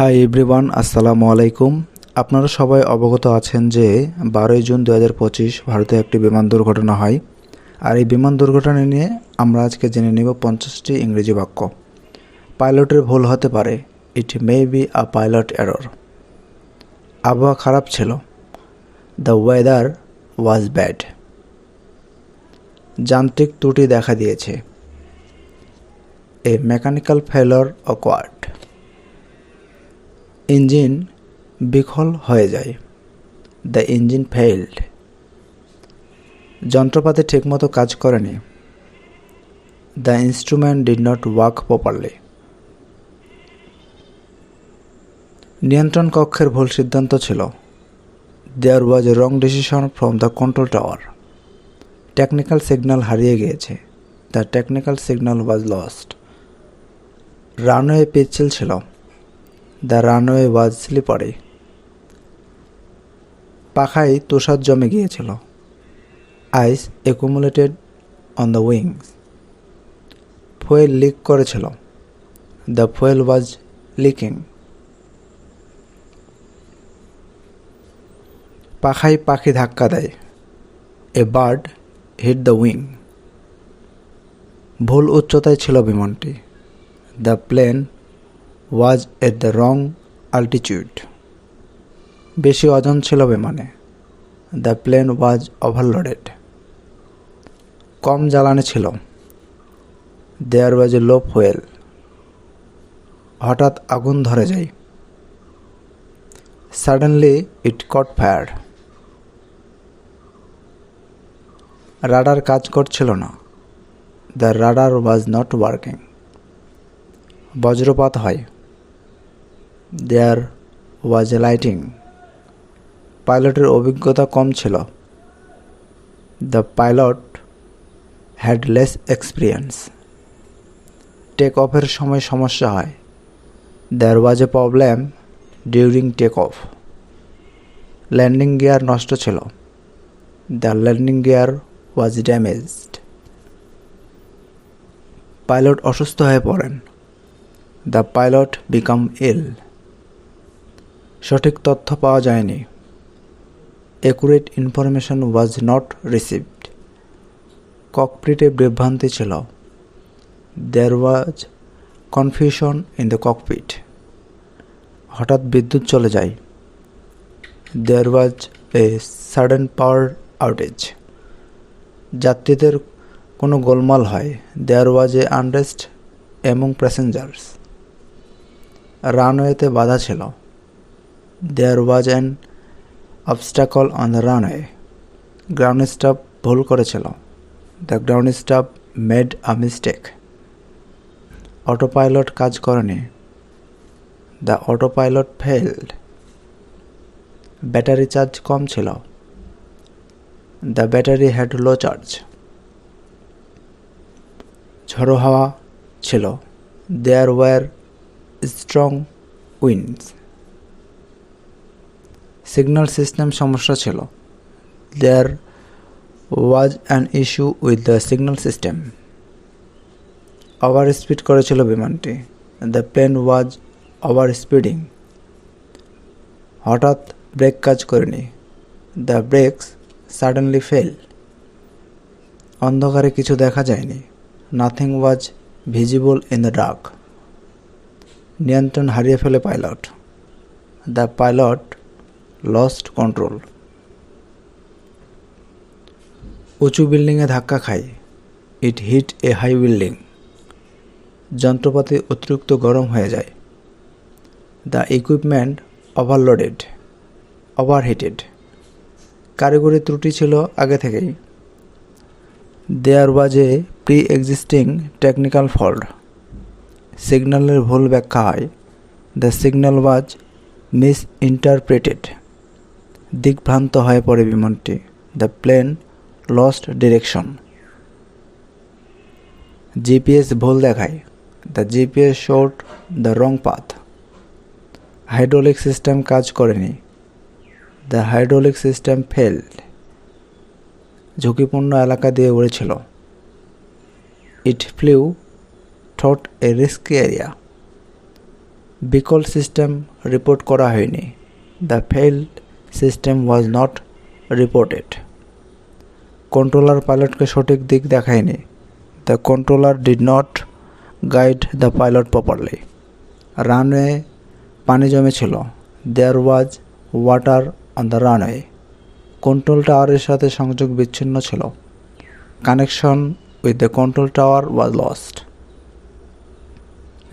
Hi everyone আসসালামু আলাইকুম আপনারা সবাই অবগত আছেন যে বারোই জুন দু পঁচিশ ভারতে একটি বিমান দুর্ঘটনা হয়। আর এই বিমান দুর্ঘটনা নিয়ে আমরা আজকে জেনে নেব পঞ্চাশটি ইংরেজি বাক্য। পাইলটের ভুল হতে পারে। It may be a pilot error আবহাওয়া খারাপ ছিল। দ্য ওয়েদার ওয়াজ ব্যাড যান্ত্রিক ত্রুটি দেখা দিয়েছে। A mechanical failure awkward engine বিকল হয়ে যায়। দ্য ইঞ্জিন ফেইল্ড যন্ত্রপাতি ঠিকমতো কাজ করেনি। The instrument did not work properly নিয়ন্ত্রণ কক্ষের ভুল সিদ্ধান্ত ছিল। There was a wrong decision from the control tower technical signal হারিয়ে গিয়েছে। The technical signal was lost runway পিচ্ছিল ছিল। The runway was slippery. পাখায় তুষার জমে গিয়েছিল। Ice accumulated on the wings. Fuel leak করেছিল। The fuel was leaking. পাখায় পাখি ধাক্কা দেয়। A bird hit the wing. ভুল উচ্চতায় ছিল বিমানটি। The plane was at the wrong altitude বেশি ওজন ছিল বিমানে। দ্য প্লেন ওয়াজ ওভারলোডেড কম জ্বালানি ছিল। There was A low fuel হঠাৎ আগুন ধরে যায়। Suddenly it caught fire radar কাজ করছিল না। The radar was not working বজ্রপাত হয়। দেয়ার ওয়াজ এ লাইটিং পাইলটের অভিজ্ঞতা কম ছিল। The pilot had less experience take অফের সময় সমস্যা হয়। There was a problem during take off landing gear নষ্ট ছিল। The landing gear was damaged pilot অসুস্থ হয়ে পড়েন। দ্য পাইলট বিকাম ইল সঠিক তথ্য পাওয়া যায়নি। Accurate information was not received ককপিটে বিভ্রান্তি ছিল। There was confusion in the cockpit হঠাৎ বিদ্যুৎ চলে যায়। দেয়ার was a sudden power outage যাত্রীদের কোনো গোলমাল হয়। There was a unrest among passengers রানওয়েতে বাধা ছিল। There was an obstacle on the runway ground staff ভুল করেছিল। The ground staff made a mistake autopilot কাজ করেনি। The autopilot failed battery charge কম ছিল। The battery had low charge ঝড়ো হাওয়া ছিল। There were strong winds signal system সমস্যা ছিল। There was an issue with the signal system over speed করেছিল বিমানটি। The plane was over speeding হঠাৎ brake কাজ করেনি। দ্য ব্রেকস সাডেনলি ফেল অন্ধকারে কিছু দেখা যায়নি। Nothing was visible in the dark নিয়ন্ত্রণ হারিয়ে ফেলে pilot. The pilot lost control উঁচু বিল্ডিংয়ে ধাক্কা খায়। It hit a high building যন্ত্রপাতি অতিরিক্ত গরম হয়ে যায়। দ্য ইকুইপমেন্ট ওভারলোডেড ওভারহিটেড কারিগরি ত্রুটি ছিল আগে থেকেই। There was a pre existing technical fault সিগন্যালের ভুল ব্যাখ্যা হয়। The signal was misinterpreted দিকভ্রান্ত হয়ে পড়ে বিমানটি। The plane lost direction. GPS ভুল দেখায়। The GPS showed the wrong path. Hydraulic system কাজ করেনি। দ্য হাইড্রোলিক সিস্টেম ফেল্ড ঝুঁকিপূর্ণ এলাকা দিয়ে উড়েছিল। It flew through a risky area. বিকল সিস্টেম রিপোর্ট করা হয়নি। The failed system was not reported controller পাইলটকে সঠিক দিক দেখায়নি। The controller did not guide the pilot properly runway পানি জমেছিল। There was water on the runway control টাওয়ারের সাথে সংযোগ বিচ্ছিন্ন ছিল। Connection with the control tower was lost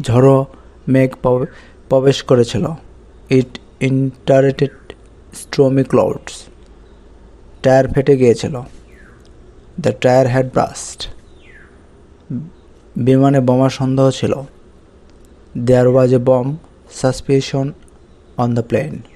ঝড়ো মেঘ প্রবেশ করেছিল। It entered stormy clouds tyre ফেটে গিয়েছিল। The tyre had burst. বিমানে বোমার সন্দেহ ছিল। There was a bomb suspicion on the plane.